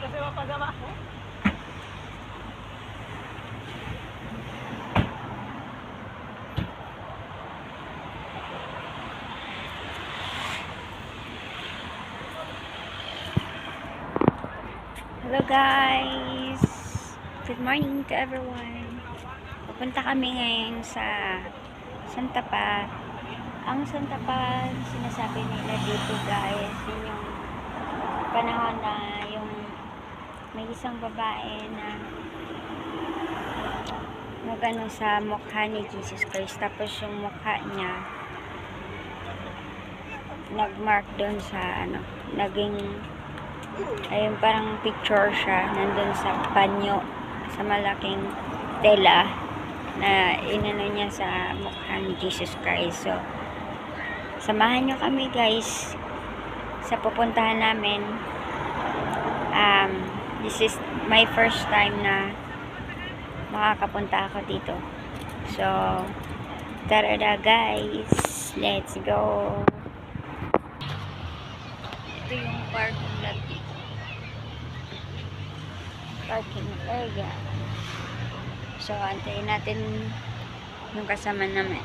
kasi mapasama. Hello guys! Good morning to everyone. Pupunta kami ngayon sa Santa Pa. Ang Santa Pa, sinasabi nila dito guys, yun yung panahon na may isang babae na nagano sa mukha ni Jesus Christ. Tapos yung mukha niya nagmark doon sa ano, naging ayun parang picture siya nandun sa panyo sa malaking tela na inano niya sa mukha ni Jesus Christ so samahan nyo kami guys sa pupuntahan namin um, this is my first time na makakapunta ako dito so tara na guys let's go ito yung parking lot dito parking area. So, antayin natin yung kasama namin.